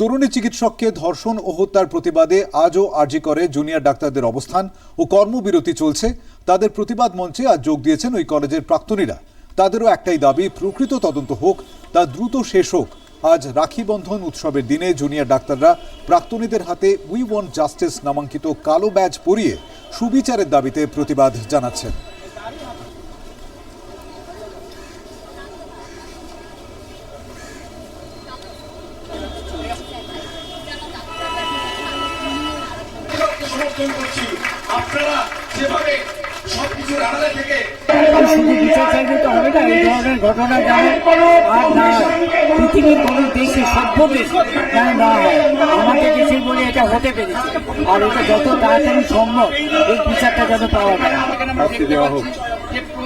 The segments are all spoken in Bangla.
তরুণী চিকিৎসককে ধর্ষণ ও হত্যার প্রতিবাদে আজও আর্জি করে জুনিয়র ডাক্তারদের অবস্থান ও কর্মবিরতি চলছে। তাদের প্রতিবাদ মঞ্চে আজ যোগ দিয়েছেন ওই কলেজের প্রাক্তনীরা। তাদেরও একটাই দাবি, প্রকৃত তদন্ত হোক তা দ্রুত শেষ হোক। আজ রাখি বন্ধন উৎসবের দিনে জুনিয়র ডাক্তাররা প্রাক্তনীদের হাতে উই ওয়ান্ট জাস্টিস নামাঙ্কিত কালো ব্যাজ পরিয়ে সুবিচারের দাবিতে প্রতিবাদ জানাচ্ছেন। সমর্থন করছি। আপনারা যেভাবে সবকিছুর আড়ালে থেকে বিচার চাইলে তো হবে এই ধরনের ঘটনা যেন আর না পৃথিবীর কোনো দেশে সভ্য দেশ যেন না হয় আমাদের দেশে বলে এটা হতে পেরেছে আর এটা যত তাড়াতাড়ি সম্ভব এই বিচারটা যেন পাওয়া যায় হোক।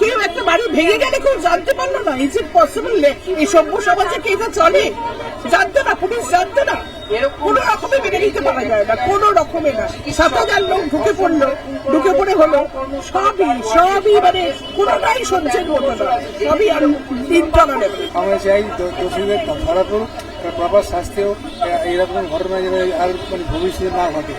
কেউ একটা বাড়ি ভেঙে গেলে কেউ জানতে পারল না। ইজ ইট পসিবল এই সভ্য সমাজে কি এটা চলে? জানতো না, পুলিশ জানতো না। কোন রকমে মেনে নিতে পারা যায় না রকমে না। সাত হাজার লোক ঢুকে পড়ল, ঢুকে পড়ে হলো। সবই সবই মানে কোনোটাই সহ্যের মতো না। সবই আর নেবে আমরা চাই দোষীদের ধরা পড়ুক প্রপার এরকম ঘটনা আর মানে ভবিষ্যতে না ঘটে।